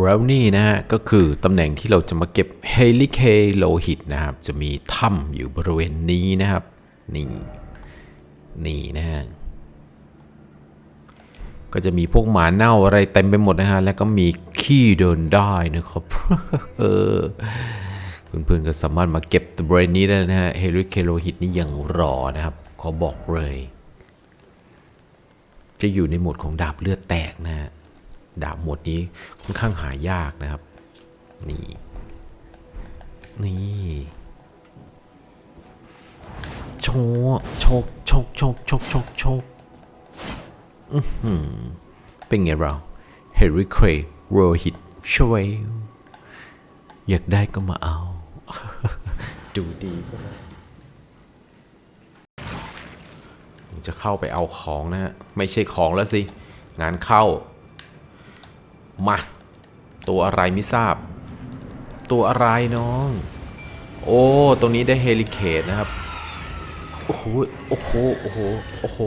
แล้วนี่นะฮะก็คือตำแหน่งที่เราจะมาเก็บเฮลิเคโลหิตนะครับ จะมีถ้ำอยู่บริเวณนี้นะครับนี่นี่นะฮะก็จะมีพวกหมาเน่าอะไรเต็มไปหมดนะฮะ แล้วก็มีขี้เดินได้นะครับเออพื่อนๆก็สามารถมาเก็บตัวบริเวณนี้ได้นะฮะเฮลิเคโลหิตนี่ยังรอนะครับ ขอบอกเลย จะอยู่ในโหมดของดาบเลือดแตกนะฮะ ดาบหมวดนี้ค่อนข้างหายากนะครับ นี่ นี่โชว์โชกโชกโชกโชกโชกโชกอื้อหือเป็นไงเราเฮริเครโรฮิตช่วย อยากได้ก็มาเอา ดูดีก็เลยผมจะเข้าไปเอาของนะฮะไม่ใช่ของแล้วสิ งานเข้า มา ตัวอะไรไม่ทราบ ตัวอะไรน้อง โอ้ ตรงนี้ได้เฮลิเคดนะครับ โอ้โห โอ้โห โอ้โห โอ้โห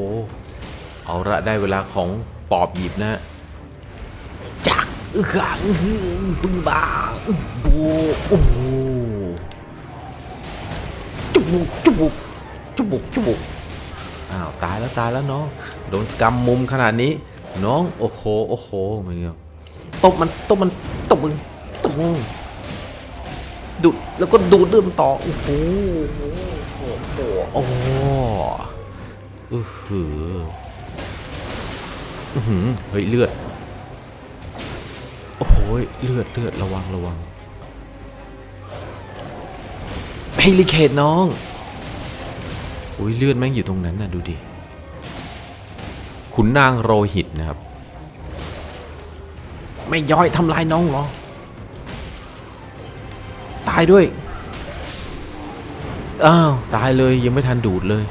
เอาละได้เวลาของปอบหยิบนะ จักอึกอังฮึงปึงบาอึโบโอ้โหจุบุกจุบุกจุบุกจุบุกอ้าว ตายแล้วตายแล้วน้อง โดนสกรรมมุมขนาดนี้ น้อง โอ้โห โอ้โหมันเงี้ย บมันตบมันตบมึงตบมึงดูดแล้วก็ดูดเลือดมันต่อโอ้โหโอ้โหโอ้โหอือหืออื้อหือเฮ้ยเลือดโอ้โหเลือดเลือดระวังระวังเฮลิเคดน้องอุ้ยเลือดแม่งอยู่ตรงนั้นน่ะดูดิขุนนางโรหิตนะครับ ไม่ย่อยทำลายน้องเหรอ ตายด้วย อ้าว ตายเลยยังไม่ทันดูดเลย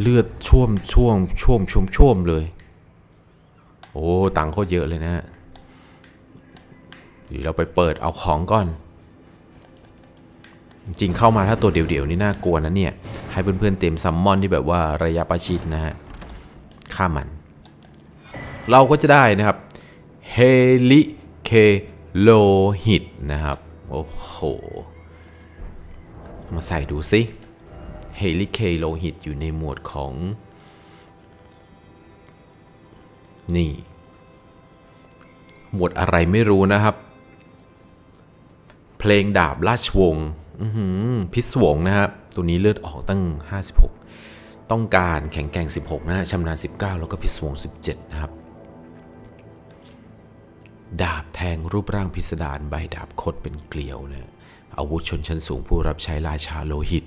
เลือดช่วมช่วมช่วมช่วมช่วมเลย โอ้ตังค์โคตรเยอะเลยนะฮะเดี๋ยวเราไปเปิดเอาของก่อน จริงเข้ามาถ้าตัวเดี่ยวๆนี่น่ากลัวนะเนี่ย ให้เพื่อนๆเต็มซัมมอนที่แบบว่าระยะประชิดนะฮะ ฆ่ามัน เราก็จะได้นะครับเฮลิเคโลหิตนะครับ โอ้โห มาใส่ดูสิเฮลิเคโลหิตอยู่ในหมวดของ นี่ หมวดอะไรไม่รู้นะครับ เพลงดาบราชวงศ์พิศวงนะครับ ตัวนี้เลือดออกตั้ง 56 ต้องการแข็งแกร่ง 16 นะฮะชำนาญ 19 แล้วก็พิศวง 17 นะครับ ดาบแทงรูปร่างพิสดารใบดาบคดเป็นเกลียวนะอาวุธชนชั้นสูงผู้รับใช้ราชาโลหิต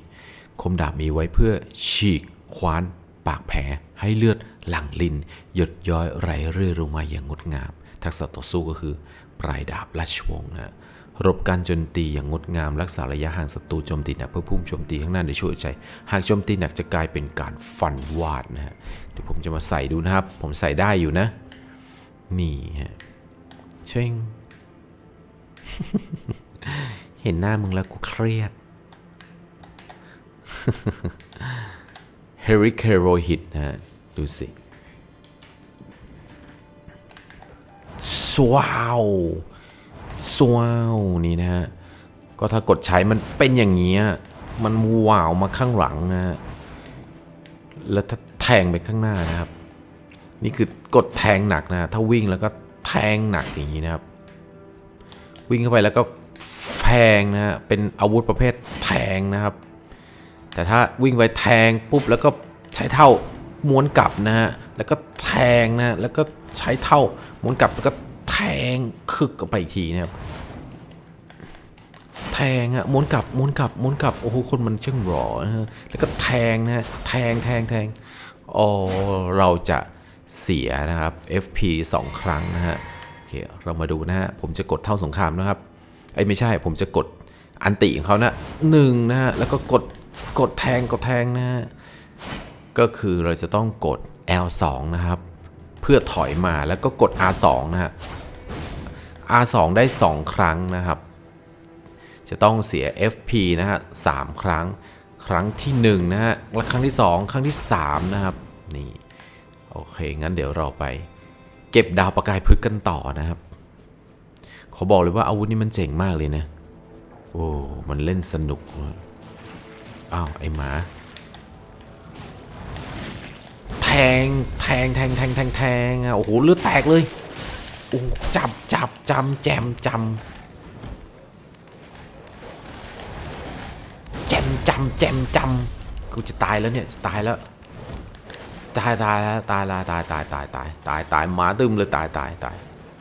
คมดาบมีไว้เพื่อฉีกคว้าน ปากแผลให้เลือดหลั่งลิน หยดย้อยไหลเรื่อยลงมาอย่างงดงาม ทักษะต่อสู้ก็คือ ปลายดาบราชวงศ์นะรบการโจมตีอย่างงดงามรักษาระยะห่างศัตรูโจมตีหนักเพื่อพุ่งโจมตีข้างหน้าในช่วยใจ หากโจมตีหนักจะกลายเป็นการฟันวาดนะฮะเดี๋ยวผมจะมาใส่ดูนะครับ ผมใส่ได้อยู่นะ นี่ฮะ เช่งเห็นหน้ามึงแล้วกูเครียดเฮริเคโรหิตนะฮะ ดูสิสว้าวสว้าวนี่นะฮะ ก็ถ้ากดใช้มันเป็นอย่างนี้ยมันว้าวมาข้างหลังนะฮะ แล้วถ้าแทงไปข้างหน้านะครับ นี่คือกดแทงหนักนะ ถ้าวิ่งแล้วก็ แทงหนักอย่างนี้นะครับ วิ่งเข้าไปแล้วก็แทงนะฮะเป็นอาวุธประเภทแทงนะครับ แต่ถ้าวิ่งไปแทงปุ๊บแล้วก็ใช้เท่าม้วนกลับนะฮะแล้วก็แทงนะแล้วก็ใช้เท่าม้วนกลับแล้วก็แทงคึกกับไปอีกทีนะครับแทงฮะม้วนกลับม้วนกลับม้วนกลับโอ้โหคนมันช่างหล่อนะฮะแล้วก็แทงนะฮะแทงแทงแทงอ๋อเราจะ เสียนะครับ FP 2 ครั้งนะฮะโอเคเรามาดูนะฮะผมจะกดเท่าสงครามนะครับไอ้ยไม่ใช่ผมจะกดอันติของเขานะหนึ่งนะฮะแล้วก็กดกดแทงกดแทงนะฮะก็คือเราจะต้องกด L2 นะครับ เพื่อถอยมาแล้วก็กด R2 นะฮะ R2 ได้ 2 ครั้งนะครับ จะต้องเสีย FP นะฮะสามครั้ง ครั้งที่ 1 นะฮะและครั้งที่ 2 ครั้งที่ 3 นะครับ นี่ โอเค งั้นเดี๋ยวเราไป เก็บดาวประกายพึกษ์กันต่อนะครับ ขอบอกเลยว่าอาวุธนี่มันเจ๋งมากเลยนะ โอ้ มันเล่นสนุกมากอ้าว ไอหมา แทง แทง แทง แทง แทง แทงอะ โอ้โห เลือดแตกเลย โอ้ จับ จับ จำ แจม จำ แจม จำ แจม จำ กูจะตายแล้วเนี่ย จะตายแล้ว ตายตายแล้วตายแล้วตายตายตายตายตายตายหมาตึมเลยตายตายตาย